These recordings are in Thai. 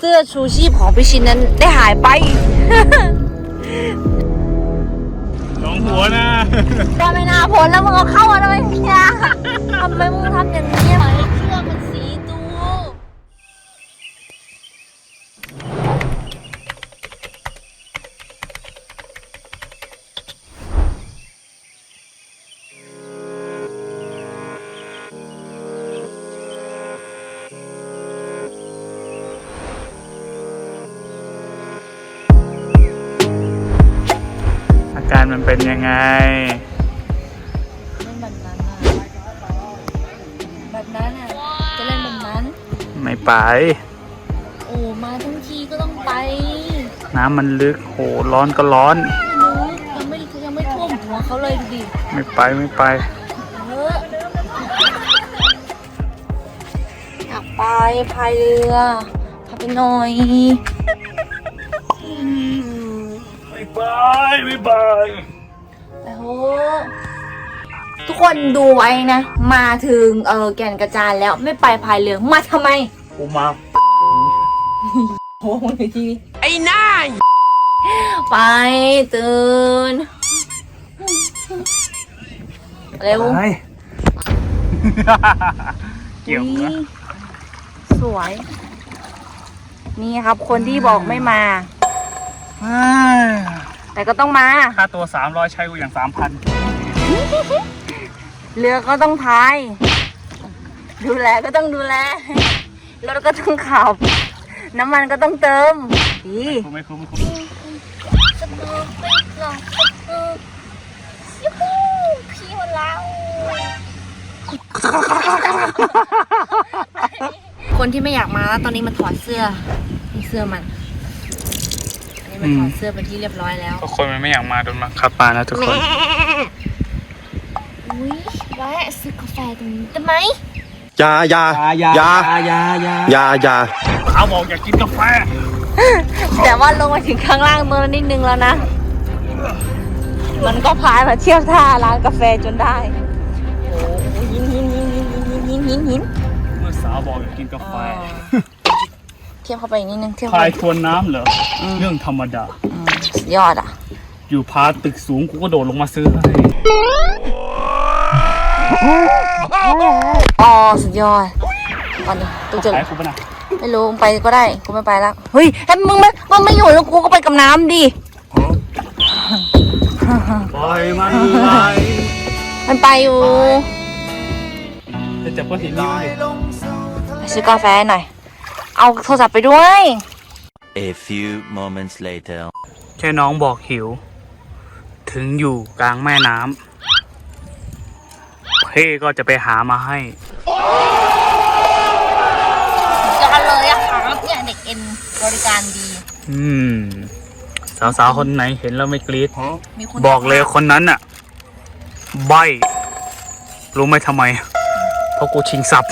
เสื้อชูชีพของพี่ชินนั้นได้หายไปลงหัวนะ ก็ไม่น่าพ้นแล้วมึงเอาเข้ามาทำไมเนี่ยทำไมมึงทำอย่างนี้ เป็นยังไง เล่นแบบนั้นอะแบบนั้นอะจะเล่นแบบนั้น ไม่ไป โอ้มาทั้งทีก็ต้องไปน้ำมันลึกโหร้อนก็ร้อนนึกยังไม่ยังไม่ท่วมหัวเขาเลยดูดิไม่ไปไม่ไป เอออยากไปพายเรือพาไปหน่อยไม่ไปไม่ไปไปโห ทุกคนดูไว้นะ มาถึงเออแก่นกระจานแล้วไม่ไปพายเรือมาทำไมกูมาโอ้โหทีไอ้หน้าไปตื่นเร็วไปเกี่ยวเหรออุ๊ยสวย นี่ครับคนที่บอกไม่มา แต่ก็ต้องมา ค่าตัวสามร้อยใช้กูอย่างสามพันเรือก็ต้องพาย ดูแลก็ต้องดูแล รถก็ต้องขับ น้ำมันก็ต้องเติมดีกูไม่คุ้มไม่คุ้มสนุกไปลองยูฮูพี่หัวเราะคนที่ไม่อยากมาแล้วตอนนี้มันถอดเสื้อนี่เสื้อมัน อันนี้มันถอดเสื้อเป็นที่เรียบร้อยแล้ว ก็คนมันไม่อยากมาโดนบังคับมานะทุกคน อุ้ยแวะซื้อกาแฟตรงนี้ได้ไหมอยาอยาอยาอยาอยาอยาอยาอยาสาวบอกอยากกินกาแฟ แต่ว่าลงมาถึงข้างล่างเมื่อนิดนึงแล้วนะ มันก็พายมาเทียบท่าร้านกาแฟจนได้ โอ้โหหินหินหินหินหินหินหินหินเมื่อสาวบอกอยากกินกาแฟเทียบเข้าไปอีกนิดนึงเทียบพาเข้าไปยทวนน้ำเหรอ เรื่องธรรมดาอืมสุดยอดอะ อยู่พาตึกสูงกูก็โดดลงมาซื้อให้อ๋อสุดยอดตอนนี้ตู้จะขายกูปะนะไม่รู้มึงไปก็ได้กูไม่ไปแล้วเฮ้ยถ้ามึงไม่มึงไม่อยู่แล้วกูก็ไปกับน้ำดิปล่อยมันไปมันไปอยู่จะจับก้อนหินนี่ดิไปซื้อกาแฟหน่อย เอาโทรศัพท์ไปด้วย A few moments later. แค่น้องบอกหิว ถึงอยู่กลางแม่น้ำเพ่ก็จะไปหามาให้ ยอดเลยอะครับเนี่ยเด็กเอ็นบริการดี อืม สาวๆ คนไหนเห็นแล้วไม่กรี๊ดมีคุณบอกเลยคนนั้นน่ะใบ รู้ไหมทำไม เพราะกูชิงทรัพย์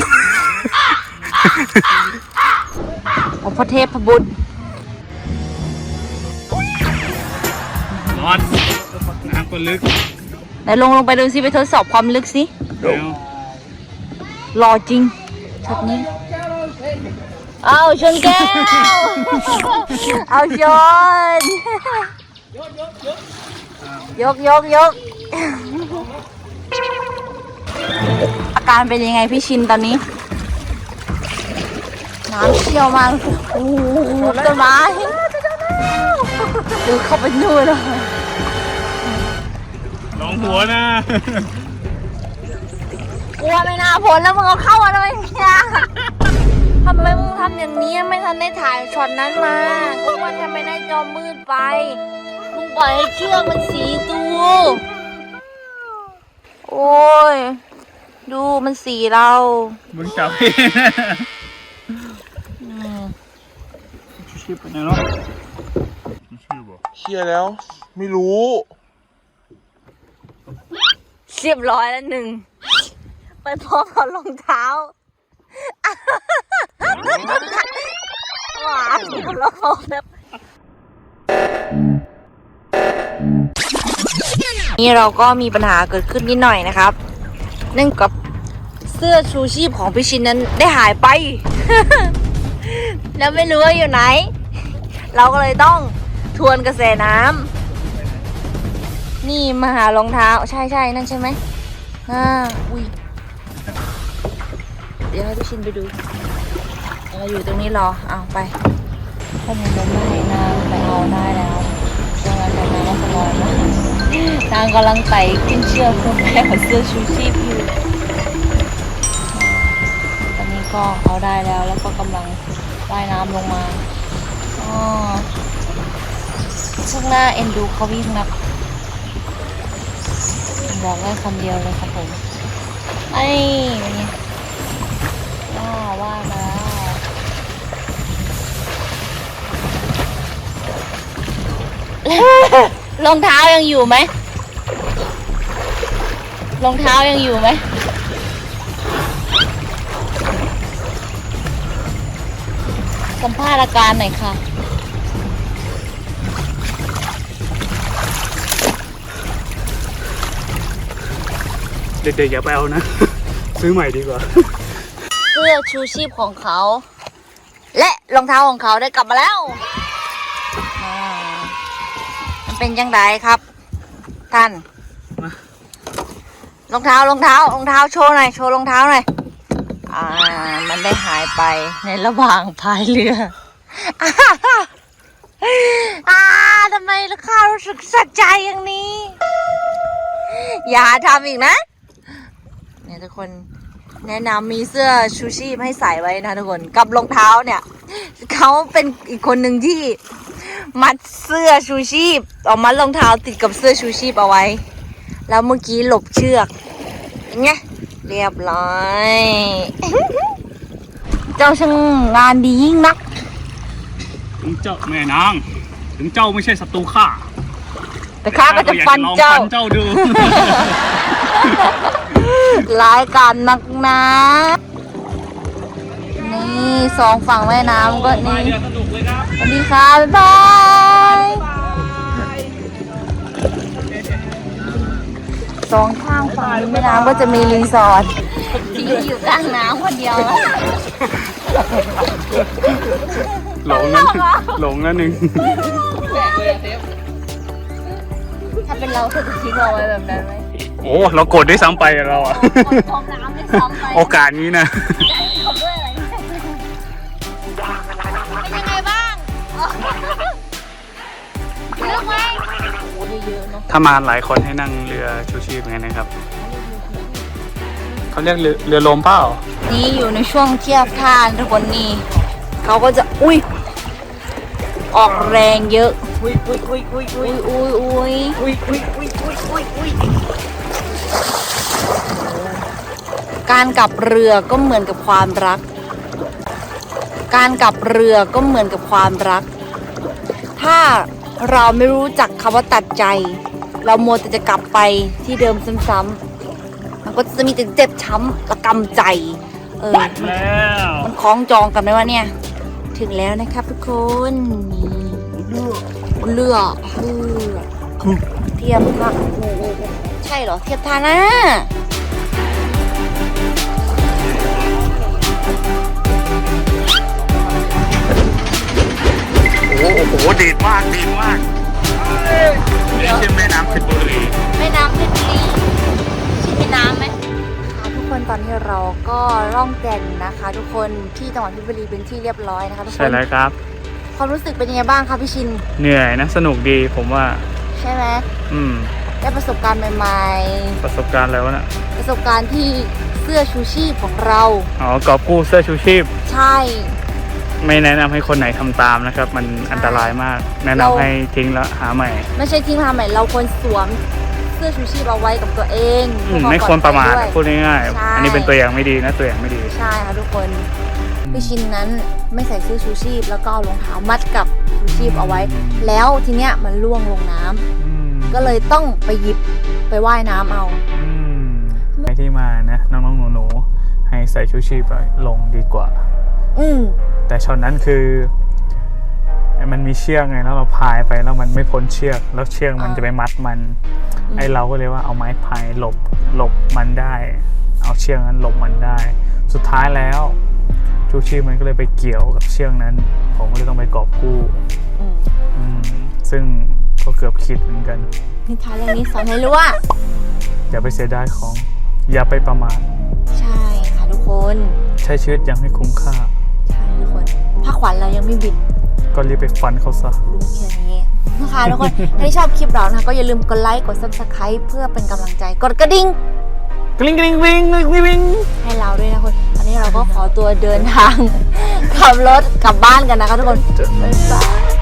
ของพระเทพพระบุตรร้อนน้ำก็ลึกไหนลงลงไปดูซิไปทดสอบความลึกสิแล้วรอจริงช็อตนี้ เอาชนแก้ว เอาชน ยกยกยกอาการเป็นยังไงพี่ชินตอนนี้ น้ำเชี่ยวมากโอ้โหต้นไม้ดูเข้าไปนู่นเลยลงหัวนะ กลัวไม่น่าพ้นแล้วมึงเอาเข้ามาทำไมเนี่ยทำไมมึงทำอย่างนี้ไม่ทันได้ถ่ายช็อตนั้นมากูว่าทำไมหน้าจอมืดไป มึงปล่อยให้เชือกมันสีตัวโอ้ย ดูมันสีเรา มึงจับเอง ชื่อเป็นไงเนาะชื่อบอกเชียแล้ว ไม่รู้เรียบร้อยแล้วหนึ่ง ไปพร้อมกับรองเท้าหวานแล้วเขาแบบนี่เราก็มีปัญหาเกิดขึ้นนิดหน่อยนะครับ เนื่องกับเสื้อชูชีพของพี่ชินนั้นได้หายไป แล้วไม่รู้ว่าอยู่ไหน เราก็เลยต้องทวนกระแสน้ำนี่มาหารองเท้าใช่ใช่นั่นใช่ไหมอ่าอุ้ยเดี๋ยวให้พี่ชินไปดูเราอยู่ตรงนี้รอเอาไปถ้ามันจะไม่ให้นางไปเอาได้แล้วตรงนั้นตรงนั้นก็สบายมากนางกำลังไต่ขึ้นเชือกเพื่อแม่ขอเสื้อชูชีพอยู่ตอนนี้ก็เอาได้แล้วแล้วก็กำลังว่ายน้ำลงมา อ๋อช่างหน้าเอ็นดูเขาวิ่งนักบอกได้คำเดียวเลยครับผมไอ้เป็นไงว้าว่ามารองเท้ายังอยู่ไหมรองเท้ายังอยู่ไหมสัมภาษณ์อาการหน่อยค่ะ เด็กๆอย่าไปเอานะ ซื้อใหม่ดีกว่า เสื้อชูชีพของเขา และรองเท้าของเขาได้กลับมาแล้วอ่ามันเป็นยังไงครับ ท่านมา รองเท้ารองเท้ารองเท้าโชว์หน่อยโชว์รองเท้าหน่อยอ่า มันได้หายไปในระหว่างพายเรืออ่าทำไมลูกค้ารู้สึกสะใจอย่างนี้ อย่าทำอีกนะ เนี่ยทุกคนแนะนำมีเสื้อชูชีพให้ใส่ไว้นะทุกคนกับรองเท้าเนี่ยเขาเป็นอีกคนหนึ่งที่มัดเสื้อชูชีพออกมัดรองเท้าติดกับเสื้อชูชีพเอาไว้ แล้วเมื่อกี้หลบเชือกเป็นไงเรียบร้อย เจ้าช่างงานดียิ่งนักถึงเจ้าแม่นาง ถึงเจ้าไม่ใช่ศัตรูข้าแต่ข้าก็จะฟันเจ้าฟันเจ้าดู ร้ายกาจนักนะนี่สองฝั่งแม่น้ำก็นี่สวัสดีค่ะ บ๊ายบายสองข้างฝั่งแม่น้ำก็จะมีรีสอร์ทที่อยู่กลางน้ำคนเดียวหลงนั่นหลงนั่นหนึ่ง เป็นเราจะทิ้งเราไว้แบบนั้นไหมโอ้ เรากดด้วยซ้ำไปอะเราอะจมน้ำไม่ซ้ำไปโอกาสนี้นะเขาด้วยอะไรเป็นยังไงบ้างเยอะไหมโอ้เยอะๆเนาะถ้ามาหลายคนให้นั่งเรือชูชีพไงนะครับ เขาเรียกเรือเรือลมเปล่า นี่อยู่ในช่วงเทียบท่าทุกคนนี่เขาก็จะอุ้ยออกแรงเยอะ อุ้ยอุ้ยอุ้ยอุ้ยอุ้ยอุ้ยอุ้ยอุ้ยอุ้ยอุ้ยอุ้ยอุ้ยอุ้ยการกลับเรือก็เหมือนกับความรัก การกลับเรือก็เหมือนกับความรัก ถ้าเราไม่รู้จักคำว่าตัดใจ เรามัวแต่จะกลับไปที่เดิมซ้ำๆมันก็จะมีแต่เจ็บช้ำระกำใจ เออ แล้ว มันคล้องจองกันไหมวะเนี่ย ถึงแล้วนะครับทุกคนนี่เลือก เลือกเทียบท่าโอ้โหใช่เหรอ เทียบท่านะโอ้โหดีดมากดีดมากนี่ใช่แม่น้ำเพชรบุรีแม่น้ำเพชรบุรีใช่แม่น้ำไหมทุกคนตอนนี้เราก็ล่องแก่นนะคะ ทุกคนที่จังหวัดเพชรบุรีเป็นที่เรียบร้อยนะคะทุกคใช่นแล้วครับ ความรู้สึกเป็นยังไงบ้างคะพี่ชิน เหนื่อยนะ สนุกดีผมว่า ใช่ไหมอืม ได้ประสบการณ์ใหม่ประสบการณ์แล้วนะๆ ประสบการณ์ที่เสื้อชูชีพของเรา อ๋อกอบกู้เสื้อชูชีพ ใช่ ไม่แนะนำให้คนไหนทำตามนะครับ มันอันตรายมาก แนะนำเรา ให้ทิ้งแล้วหาใหม่ ไม่ใช่ทิ้งทำใหม่เราควรสวมเสื้อชูชีพเอาไว้กับตัวเองอืมเพื่อไม่ควรประมาทปลอดภัยพูดง่ายใช่ ๆ อันนี้เป็นตัวอย่างไม่ดีนะตัวอย่างไม่ดี ใช่ค่ะทุกคน พี่ชินนั้นไม่ใส่เสื้อชูชีพ แล้วก็เอารองเท้ามัดกับชูชีพเอาไว้ แล้วทีเนี้ยมันล่วงลงน้ำอืมก็เลยต้องไปหยิบไปว่ายน้ำเอา อืมใครที่มานะน้องๆหนูๆให้ใส่ชูชีพไปลงดีกว่า อืมแต่ช็อตนั้นคือ มันมีเชือกไงแล้วเราพายไปแล้วมันไม่พ้นเชือก แล้วเชือกมันอ่าจะไปมัดมันอืมไอเราก็เลยว่าเอาไม้พายหลบหลบมันได้ เอาเชือกนั้นหลบมันได้ สุดท้ายแล้ว ชูชูชีพมันก็เลยไปเกี่ยวกับเชือกนั้น ผมก็เลยต้องไปกอบกู้อืมอืมซึ่งก็เกือบคิดเหมือนกัน นิทานเรื่องนี้สอนให้รู้ว่า อย่าไปเสียดายของ อย่าไปประมาทใช่ค่ะทุกคนใช้ชีวิตอย่างให้คุ้มค่า ใช่ทุกคนถ้าขวัญเรายังไม่บิดก็รีบไปฟันเขาซะลุงแค่นี้นะคะทุกคน ถ้าชอบคลิปเรานะคะก็อย่าลืมกดไลค์กด subscribe เพื่อเป็นกำลังใจ กดกระดิ่งกริ๊งกริ๊งกริ๊งกริ๊งกริ๊ง ให้เราด้วยนะคนตอนนี้ เราก็ขอตัวเดินทางขับรถกลับบ้านกันนะคะทุกคนบ๊ายบาย